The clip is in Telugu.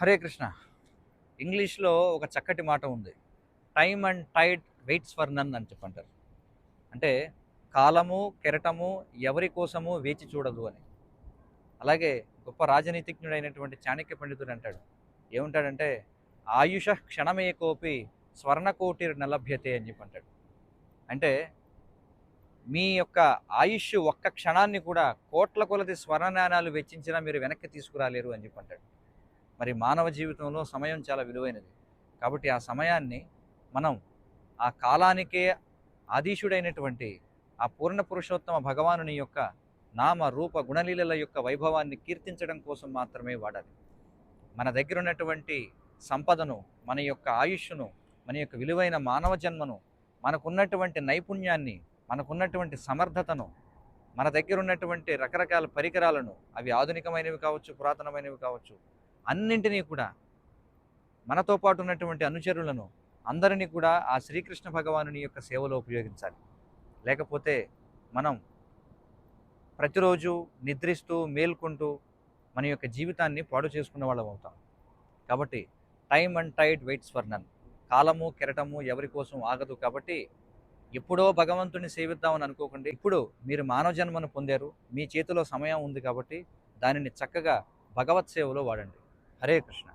హరే కృష్ణ. ఇంగ్లీష్లో ఒక చక్కటి మాట ఉంది. Time and tide waits for none అని చెప్పంటారు. అంటే కాలము కెరటము ఎవరి కోసము వేచి చూడదు అని. అలాగే గొప్ప రాజనీతిజ్ఞుడైనటువంటి చాణక్య పండితుడు అంటాడు. ఏమంటాడంటే ఆయుష క్షణమే కోపి స్వర్ణకోటిర్ నలభ్యతే అని చెప్పి అంటాడు అంటే మీ యొక్క ఆయుష్ ఒక్క క్షణాన్ని కూడా కోట్ల కొలది స్వర్ణ నాణాలు వెచ్చించినా మీరు వెనక్కి తీసుకురాలేరు అని చెప్పి అంటాడు మరి మానవ జీవితంలో సమయం చాలా విలువైనది. కాబట్టి ఆ సమయాన్ని మనం ఆ కాలానికే ఆదీశుడైనటువంటి ఆ పూర్ణ పురుషోత్తమ భగవానుని యొక్క నామ రూప గుణలీలల యొక్క వైభవాన్ని కీర్తించడం కోసం మాత్రమే వాడాలి. మన దగ్గర ఉన్నటువంటి సంపదను మన యొక్క ఆయుష్ను మన యొక్క విలువైన మానవ జన్మను మనకున్నటువంటి నైపుణ్యాన్ని మనకున్నటువంటి సమర్థతను మన దగ్గర ఉన్నటువంటి రకరకాల పరికరాలను అవి ఆధునికమైనవి కావచ్చు పురాతనమైనవి కావచ్చు అన్నింటినీ కూడా మనతో పాటు ఉన్నటువంటి అనుచరులను అందరినీ కూడా ఆ శ్రీకృష్ణ భగవానుని యొక్క సేవలో ఉపయోగించాలి. లేకపోతే మనం ప్రతిరోజు నిద్రిస్తూ మేల్కొంటూ మన యొక్క జీవితాన్ని పాడు చేసుకున్న వాళ్ళం అవుతాం. కాబట్టి time and tide waits for none కాలము కెరటము ఎవరి కోసం ఆగదు కాబట్టి ఎప్పుడో భగవంతుని సేవిద్దామని అనుకోకండి. ఇప్పుడు మీరు మానవ జన్మను పొందారు మీ చేతిలో సమయం ఉంది కాబట్టి దానిని చక్కగా భగవత్ సేవలో వాడండి. హరే కృష్ణ